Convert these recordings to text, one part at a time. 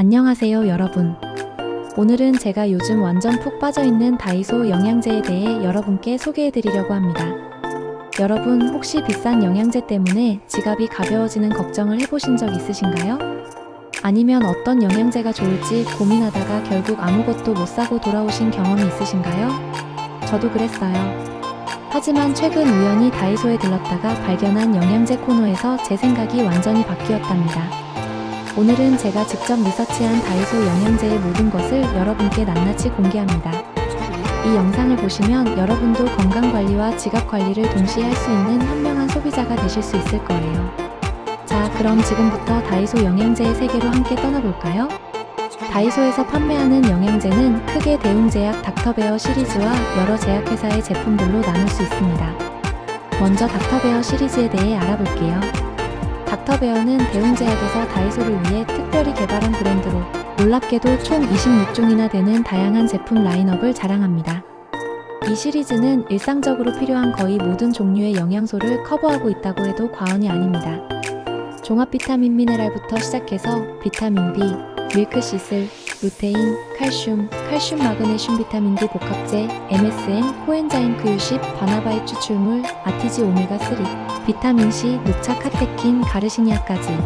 안녕하세요, 여러분. 오늘은 제가 요즘 완전 푹 빠져있는 다이소 영양제에 대해 여러분께 소개해드리려고 합니다. 여러분, 혹시 비싼 영양제 때문에 지갑이 가벼워지는 걱정을 해보신 적 있으신가요? 아니면 어떤 영양제가 좋을지 고민하다가 결국 아무것도 못 사고 돌아오신 경험이 있으신가요? 저도 그랬어요. 하지만 최근 우연히 다이소에 들렀다가 발견한 영양제 코너에서 제 생각이 완전히 바뀌었답니다. 오늘은 제가 직접 리서치한 다이소 영양제의 모든 것을 여러분께 낱낱이 공개합니다. 이 영상을 보시면 여러분도 건강관리와 지갑관리를 동시에 할 수 있는 현명한 소비자가 되실 수 있을 거예요. 자, 그럼 지금부터 다이소 영양제의 세계로 함께 떠나볼까요? 다이소에서 판매하는 영양제는 크게 대웅제약 닥터베어 시리즈와 여러 제약회사의 제품들로 나눌 수 있습니다. 먼저 닥터베어 시리즈에 대해 알아볼게요. 닥터베어는 대웅제약에서 다이소를 위해 특별히 개발한 브랜드로 놀랍게도 총 26종이나 되는 다양한 제품 라인업을 자랑합니다. 이 시리즈는 일상적으로 필요한 거의 모든 종류의 영양소를 커버하고 있다고 해도 과언이 아닙니다. 종합 비타민 미네랄부터 시작해서 비타민 B, 밀크시슬, 루테인, 칼슘, 칼슘 마그네슘 비타민 D 복합제, MSM, 코엔자임 q10, 바나바입 추출물, 아티지 오메가3, 비타민 C, 녹차 카테킨, 가르시니아까지.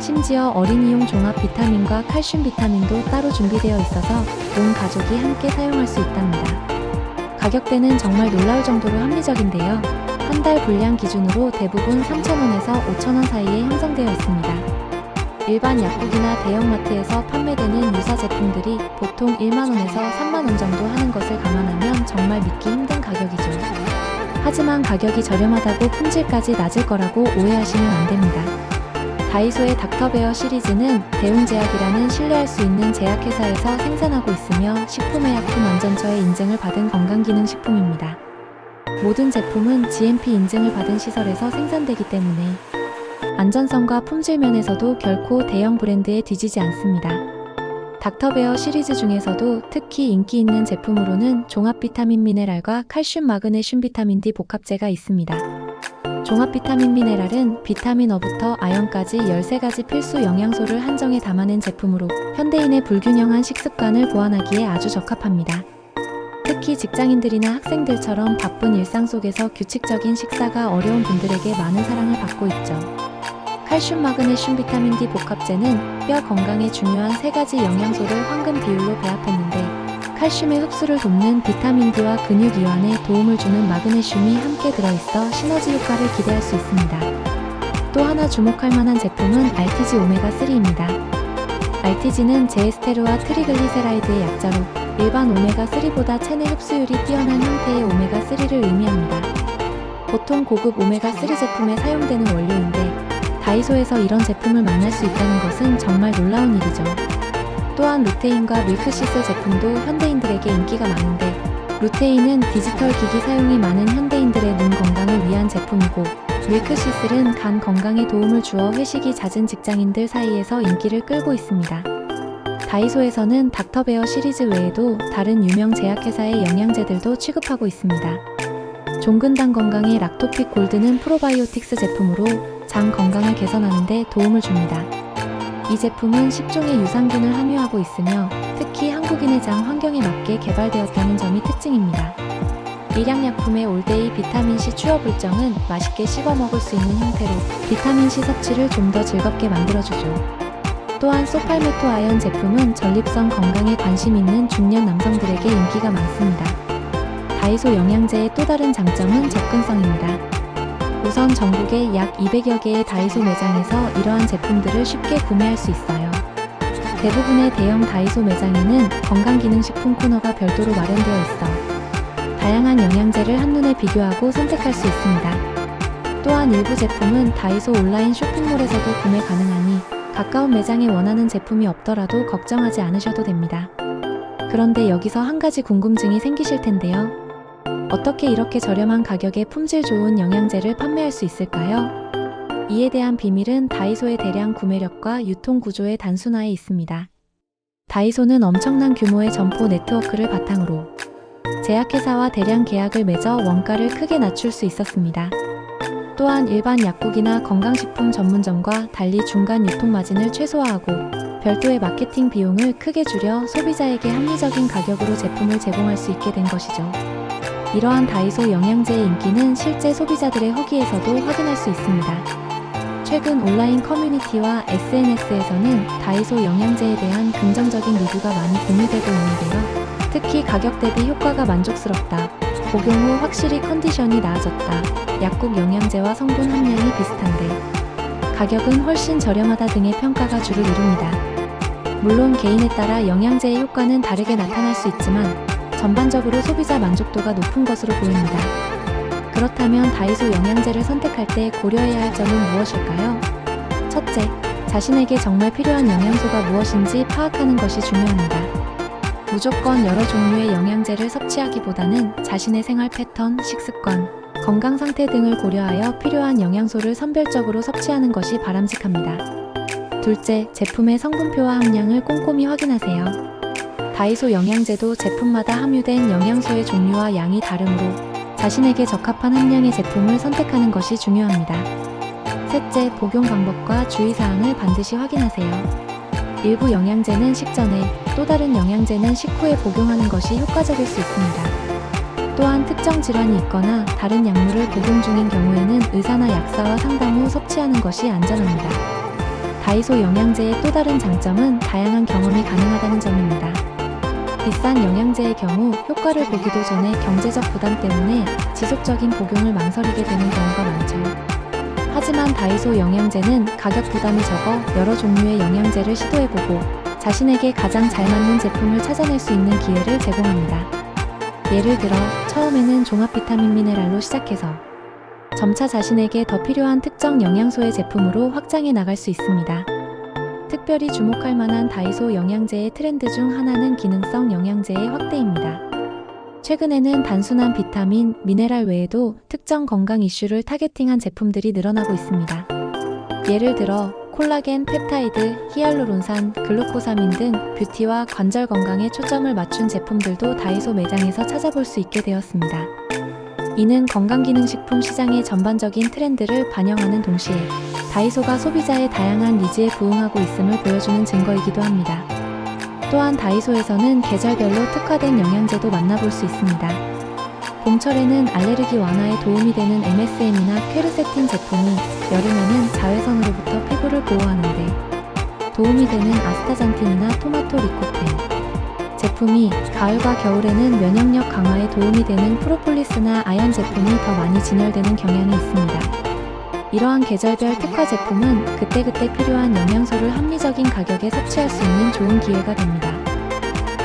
심지어 어린이용 종합 비타민과 칼슘 비타민도 따로 준비되어 있어서 온 가족이 함께 사용할 수 있답니다. 가격대는 정말 놀라울 정도로 합리적인데요. 한 달 분량 기준으로 대부분 3,000원에서 5,000원 사이에 형성되어 있습니다. 일반 약국이나 대형마트에서 판매되는 유사 제품들이 보통 1만원에서 3만원 정도 하는 것을 감안하면 정말 믿기 힘든 가격이죠. 하지만 가격이 저렴하다고 품질까지 낮을 거라고 오해하시면 안 됩니다. 다이소의 닥터베어 시리즈는 대웅제약이라는 신뢰할 수 있는 제약회사에서 생산하고 있으며 식품의 약품 안전처의 인증을 받은 건강기능식품입니다. 모든 제품은 GMP 인증을 받은 시설에서 생산되기 때문에 안전성과 품질 면에서도 결코 대형 브랜드에 뒤지지 않습니다. 닥터베어 시리즈 중에서도 특히 인기 있는 제품으로는 종합 비타민 미네랄과 칼슘 마그네슘 비타민 D 복합제가 있습니다. 종합 비타민 미네랄은 비타민 어부터 아연까지 13가지 필수 영양소를 한정에 담아낸 제품으로 현대인의 불균형한 식습관을 보완하기에 아주 적합합니다. 특히 직장인들이나 학생들처럼 바쁜 일상 속에서 규칙적인 식사가 어려운 분들에게 많은 사랑을 받고 있죠. 칼슘 마그네슘 비타민 D 복합제는 뼈 건강에 중요한 세 가지 영양소를 황금 비율로 배합했는데 칼슘의 흡수를 돕는 비타민 D와 근육 이완에 도움을 주는 마그네슘이 함께 들어있어 시너지 효과를 기대할 수 있습니다. 또 하나 주목할 만한 제품은 RTG 오메가3입니다. RTG는 제에스테르와 트리글리세라이드의 약자로 일반 오메가3보다 체내 흡수율이 뛰어난 형태의 오메가3를 의미합니다. 보통 고급 오메가3 제품에 사용되는 원료인데 다이소에서 이런 제품을 만날 수 있다는 것은 정말 놀라운 일이죠. 또한 루테인과 밀크시슬 제품도 현대인들에게 인기가 많은데 루테인은 디지털 기기 사용이 많은 현대인들의 눈 건강을 위한 제품이고 밀크시슬은 간 건강에 도움을 주어 회식이 잦은 직장인들 사이에서 인기를 끌고 있습니다. 다이소에서는 닥터베어 시리즈 외에도 다른 유명 제약회사의 영양제들도 취급하고 있습니다. 종근당 건강의 락토픽 골드는 프로바이오틱스 제품으로 장 건강을 개선하는 데 도움을 줍니다. 이 제품은 10종의 유산균을 함유하고 있으며 특히 한국인의 장 환경에 맞게 개발되었다는 점이 특징입니다. 일양약품의 올데이 비타민C 추어 불정은 맛있게 씹어 먹을 수 있는 형태로 비타민C 섭취를 좀 더 즐겁게 만들어주죠. 또한 소팔메토 아연 제품은 전립선 건강에 관심 있는 중년 남성들에게 인기가 많습니다. 다이소 영양제의 또 다른 장점은 접근성입니다. 우선 전국의 약 200여 개의 다이소 매장에서 이러한 제품들을 쉽게 구매할 수 있어요. 대부분의 대형 다이소 매장에는 건강기능식품 코너가 별도로 마련되어 있어 다양한 영양제를 한눈에 비교하고 선택할 수 있습니다. 또한 일부 제품은 다이소 온라인 쇼핑몰에서도 구매 가능하니 가까운 매장에 원하는 제품이 없더라도 걱정하지 않으셔도 됩니다. 그런데 여기서 한 가지 궁금증이 생기실 텐데요. 어떻게 이렇게 저렴한 가격에 품질 좋은 영양제를 판매할 수 있을까요? 이에 대한 비밀은 다이소의 대량 구매력과 유통 구조의 단순화에 있습니다. 다이소는 엄청난 규모의 점포 네트워크를 바탕으로 제약회사와 대량 계약을 맺어 원가를 크게 낮출 수 있었습니다. 또한 일반 약국이나 건강식품 전문점과 달리 중간 유통 마진을 최소화하고 별도의 마케팅 비용을 크게 줄여 소비자에게 합리적인 가격으로 제품을 제공할 수 있게 된 것이죠. 이러한 다이소 영양제의 인기는 실제 소비자들의 후기에서도 확인할 수 있습니다. 최근 온라인 커뮤니티와 SNS에서는 다이소 영양제에 대한 긍정적인 리뷰가 많이 공유되고 있는데요. 특히 가격 대비 효과가 만족스럽다. 복용 후 확실히 컨디션이 나아졌다. 약국 영양제와 성분 함량이 비슷한데 가격은 훨씬 저렴하다 등의 평가가 주를 이룹니다. 물론 개인에 따라 영양제의 효과는 다르게 나타날 수 있지만 전반적으로 소비자 만족도가 높은 것으로 보입니다. 그렇다면 다이소 영양제를 선택할 때 고려해야 할 점은 무엇일까요? 첫째, 자신에게 정말 필요한 영양소가 무엇인지 파악하는 것이 중요합니다. 무조건 여러 종류의 영양제를 섭취하기보다는 자신의 생활 패턴, 식습관, 건강 상태 등을 고려하여 필요한 영양소를 선별적으로 섭취하는 것이 바람직합니다. 둘째, 제품의 성분표와 함량을 꼼꼼히 확인하세요. 다이소 영양제도 제품마다 함유된 영양소의 종류와 양이 다르므로 자신에게 적합한 함량의 제품을 선택하는 것이 중요합니다. 셋째, 복용 방법과 주의사항을 반드시 확인하세요. 일부 영양제는 식전에, 또 다른 영양제는 식후에 복용하는 것이 효과적일 수 있습니다. 또한 특정 질환이 있거나 다른 약물을 복용 중인 경우에는 의사나 약사와 상담 후 섭취하는 것이 안전합니다. 다이소 영양제의 또 다른 장점은 다양한 경험이 가능하다는 점입니다. 비싼 영양제의 경우 효과를 보기도 전에 경제적 부담 때문에 지속적인 복용을 망설이게 되는 경우가 많죠. 하지만 다이소 영양제는 가격 부담이 적어 여러 종류의 영양제를 시도해보고 자신에게 가장 잘 맞는 제품을 찾아낼 수 있는 기회를 제공합니다. 예를 들어 처음에는 종합 비타민 미네랄로 시작해서 점차 자신에게 더 필요한 특정 영양소의 제품으로 확장해 나갈 수 있습니다. 특별히 주목할 만한 다이소 영양제의 트렌드 중 하나는 기능성 영양제의 확대입니다. 최근에는 단순한 비타민, 미네랄 외에도 특정 건강 이슈를 타겟팅한 제품들이 늘어나고 있습니다. 예를 들어 콜라겐, 펩타이드, 히알루론산, 글루코사민 등 뷰티와 관절 건강에 초점을 맞춘 제품들도 다이소 매장에서 찾아볼 수 있게 되었습니다. 이는 건강기능식품 시장의 전반적인 트렌드를 반영하는 동시에 다이소가 소비자의 다양한 니즈에 부응하고 있음을 보여주는 증거이기도 합니다. 또한 다이소에서는 계절별로 특화된 영양제도 만나볼 수 있습니다. 봄철에는 알레르기 완화에 도움이 되는 MSM이나 퀘르세틴 제품이 여름에는 자외선으로부터 피부를 보호하는데 도움이 되는 아스타잔틴이나 토마토 리코펜 제품이 가을과 겨울에는 면역력 강화에 도움이 되는 프로폴리스나 아연 제품이 더 많이 진열되는 경향이 있습니다. 이러한 계절별 특화 제품은 그때그때 필요한 영양소를 합리적인 가격에 섭취할 수 있는 좋은 기회가 됩니다.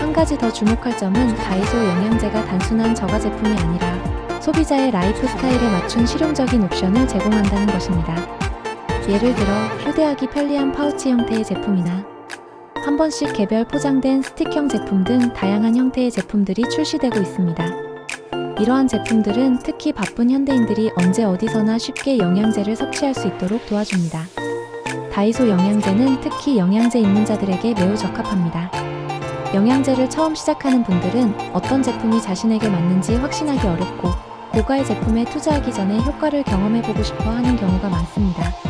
한 가지 더 주목할 점은 다이소 영양제가 단순한 저가 제품이 아니라 소비자의 라이프 스타일에 맞춘 실용적인 옵션을 제공한다는 것입니다. 예를 들어 휴대하기 편리한 파우치 형태의 제품이나 한 번씩 개별 포장된 스틱형 제품 등 다양한 형태의 제품들이 출시되고 있습니다. 이러한 제품들은 특히 바쁜 현대인들이 언제 어디서나 쉽게 영양제를 섭취할 수 있도록 도와줍니다. 다이소 영양제는 특히 영양제 입문자들에게 매우 적합합니다. 영양제를 처음 시작하는 분들은 어떤 제품이 자신에게 맞는지 확신하기 어렵고 고가의 제품에 투자하기 전에 효과를 경험해보고 싶어 하는 경우가 많습니다.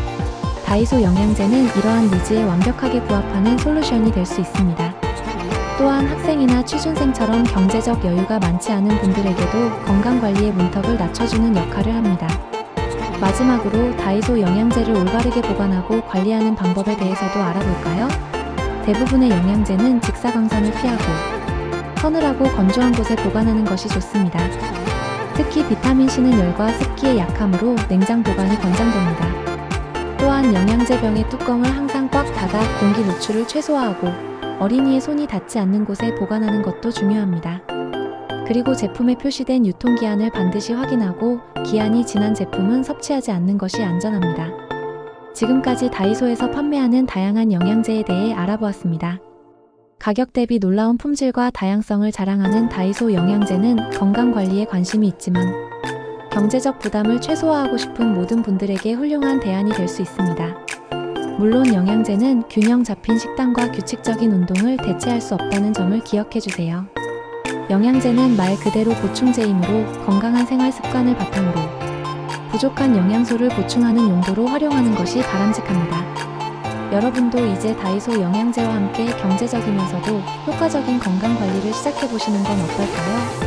다이소 영양제는 이러한 니즈에 완벽하게 부합하는 솔루션이 될 수 있습니다. 또한 학생이나 취준생처럼 경제적 여유가 많지 않은 분들에게도 건강관리의 문턱을 낮춰주는 역할을 합니다. 마지막으로 다이소 영양제를 올바르게 보관하고 관리하는 방법에 대해서도 알아볼까요? 대부분의 영양제는 직사광선을 피하고 서늘하고 건조한 곳에 보관하는 것이 좋습니다. 특히 비타민C는 열과 습기에 약하므로 냉장 보관이 권장됩니다. 또한 영양제 병의 뚜껑을 항상 꽉 닫아 공기 노출을 최소화하고 어린이의 손이 닿지 않는 곳에 보관하는 것도 중요합니다. 그리고 제품에 표시된 유통기한을 반드시 확인하고 기한이 지난 제품은 섭취하지 않는 것이 안전합니다. 지금까지 다이소에서 판매하는 다양한 영양제에 대해 알아보았습니다. 가격 대비 놀라운 품질과 다양성을 자랑하는 다이소 영양제는 건강 관리에 관심이 있지만 경제적 부담을 최소화하고 싶은 모든 분들에게 훌륭한 대안이 될 수 있습니다. 물론 영양제는 균형 잡힌 식단과 규칙적인 운동을 대체할 수 없다는 점을 기억해 주세요. 영양제는 말 그대로 보충제이므로 건강한 생활 습관을 바탕으로 부족한 영양소를 보충하는 용도로 활용하는 것이 바람직합니다. 여러분도 이제 다이소 영양제와 함께 경제적이면서도 효과적인 건강 관리를 시작해 보시는 건 어떨까요?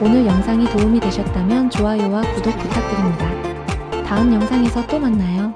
오늘 영상이 도움이 되셨다면 좋아요와 구독 부탁드립니다. 다음 영상에서 또 만나요.